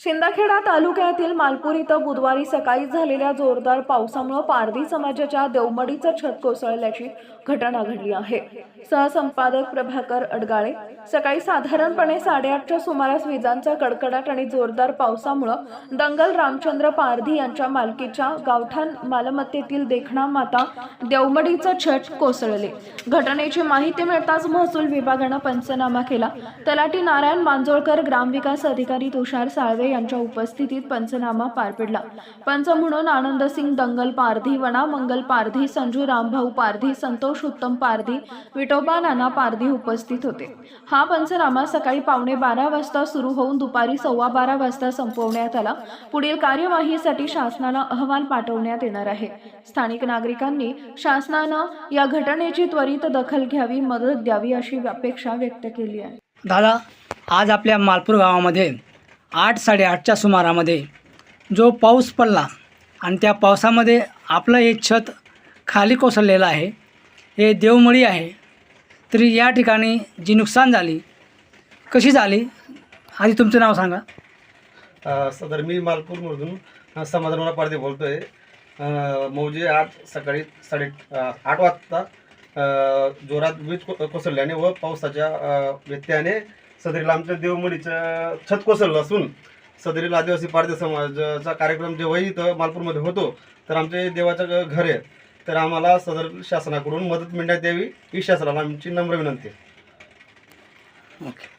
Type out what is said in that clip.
शिंदखेडा तालुक्यातील मालपूर इथं बुधवारी सकाळी झालेल्या जोरदार पावसामुळे पारधी समाजाच्या देवमडीचं छत कोसळल्याची घटना घडली आहे. सहसंपादक प्रभाकर अडगाळे सकाळी साधारणपणे साडेआठच्या सुमारास विजांचा कडकडाट आणि जोरदार पावसामुळं दंगल रामचंद्र पारधी यांच्या मालकीच्या गावठाण मालमत्तेतील देखणा माता देवमडीचं छत कोसळले. घटनेची माहिती मिळताच महसूल विभागानं पंचनामा केला. तलाठी नारायण मांजोळकर ग्रामविकास अधिकारी तुषार साळवे यांच्या उपस्थितीत पंचनामा पार पडला. पंच म्हणून आनंदसिंग दंगल पारधी वना मंगल पारधी संजू रामभाऊ पारधी संतोष उत्तम पारधी विठोबा नाना पारधी उपस्थित होते. हा पंचनामा सकाळी पावणे बारा वाजता सुरू होऊन दुपारी सव्वा बारा वाजता संपवण्यात आला. पुढील कार्यवाहीसाठी शासनाला अहवाल पाठवण्यात येणार आहे. स्थानिक नागरिकांनी शासनानं या घटनेची त्वरित दखल घ्यावी मदत द्यावी अशी अपेक्षा व्यक्त केली आहे. दादा आज आपल्या मालपूर गावामध्ये आठ साडेआठच्या सुमारामध्ये जो पाऊस पडला आणि त्या पावसामध्ये आपलं हे छत खाली कोसळलेलं आहे हे देवमळी आहे तरी या ठिकाणी जी नुकसान झाली कशी झाली? आधी तुमचं नाव सांगा. अ, सदर मी मालपूरमधून समाधानवाला पारदे बोलतो आहे मौजे आठ सकाळी साडे अ, आठ वाजता अ, जोरात वीज को- कोसळल्याने व पावसाच्या अ, व्यत्ययाने सदरील आमच्या देवमडीचं छत कोसळलं असून सदरील आदिवासी पारदे समाजाचा कार्यक्रम जेव्हाही इथं मालपूरमध्ये होतो तर आमचे देवाचं घर आहे. तर आम्हाला सदर शासनाकडून मदत मिळण्यात यावी ही शासनाला आमची नम्र विनंती ओके.